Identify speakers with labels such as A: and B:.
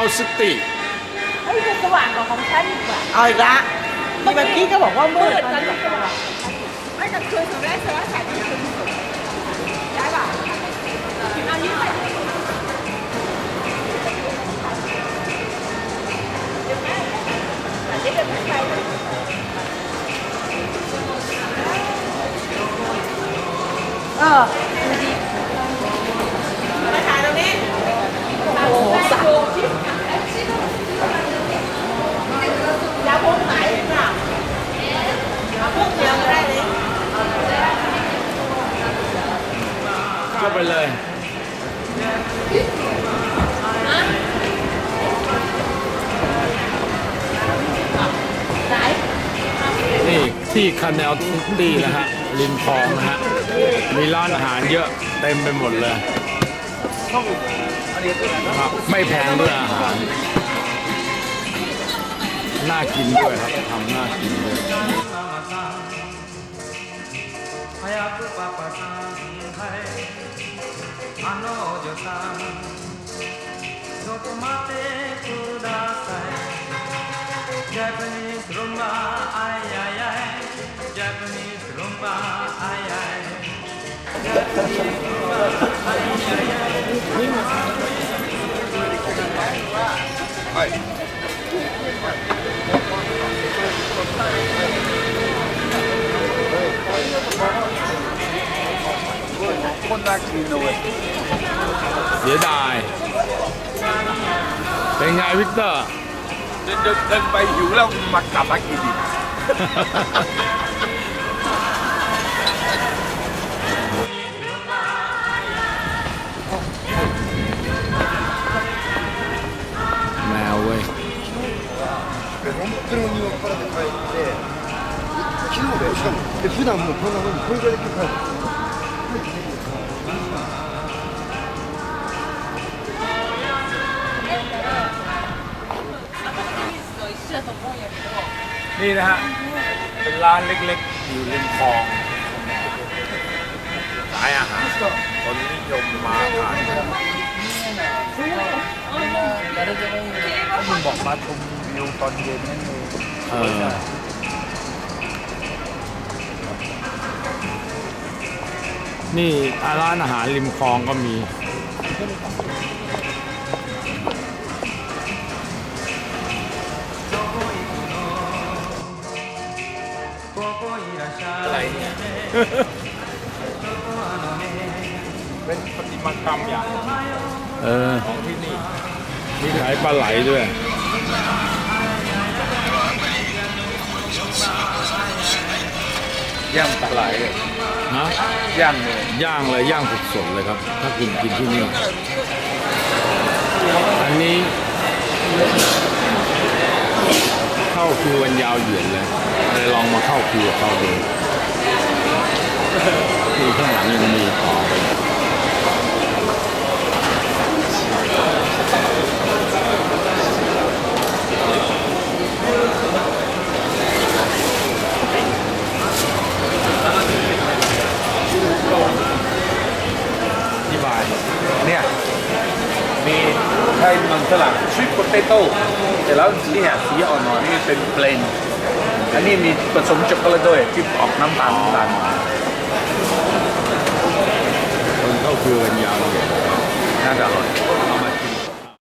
A: ลสติ
B: เฮ้ยมันสว่างกว่าของฉันอีกว่า
C: เอาอีกละที่เมื่อกี้ก็บอกว่ามื
B: มื
C: ด
B: ดตอนนี้สว่างไม่แต่คืนสุดแรกเสือถ่ายเป็นคืนสุดได้ป่ะเอายืดไปเดี๋ยวแม่แต่ที่เป็นไป
C: เออ
B: มาถ่ายตรงนี้
C: โอ้โหสั่น
B: ยาพกไหนเปล่าเอาพวกเดียวก็ได้เลยา
A: ไปเลย
B: นี่
A: ที่คาแนลซิตี้นะฮะริมคลองนะฮะ มีร้านอาหารเยอะเต็มไปหมดเลยครับไม่แพงด้วยอาหาร น่ากินด้วยครับทำน่ากินด้วย
D: 早くパパさんはいあのお嬢さんそこまでくださいジャパニーズあいあいあいジャパニあいはい
A: เสียดาย เป็นไงวิกเตอร์
E: เดินเดินเดินไปหิวแล้วมากลับมากินอีก
A: แมวเว้ย
F: 本当に鬼の腹で帰って昨日でしかもで普段もうこんなもんにこれぐらいで帰る
A: นี่นะฮะ เป็นร้านเล็กๆ อยู่ริมคลองขายอาหารคนนิยมมาทานกัน
E: มึงบอกมาชมวิวตอนเย็นนั่นเอง
A: เออนี่ร้านอาหารริมคลองก็มี อะไรเนี่ยเป็นปฏิมากรรมอย่างเออของที่นี่มีขายปลาไหลด้วย
E: ย่างปลาไหล
A: ฮะ
E: ย่างเลย
A: ย่างเลยย่างสดๆเลยครับ ถ้าคุณกินที่นี่อันนี้ เข้า คิวกันยาวเหยียดเลยเลยลองมาเข้าคิวกับเขาดูที่ข้างหลังยังมีต่อไป
E: ช้มันสลัดชีสโปเตโต้แต่แล้วนี่เนี่ยสีอ่อนๆนี่เป็นเพลนอันนี้มีผสมช็อกโกแลตด้วยที่ออกน้ำตาลน้ำตาล
A: มันเข้าเกลือกันยาวเลยน่าจะอร่อย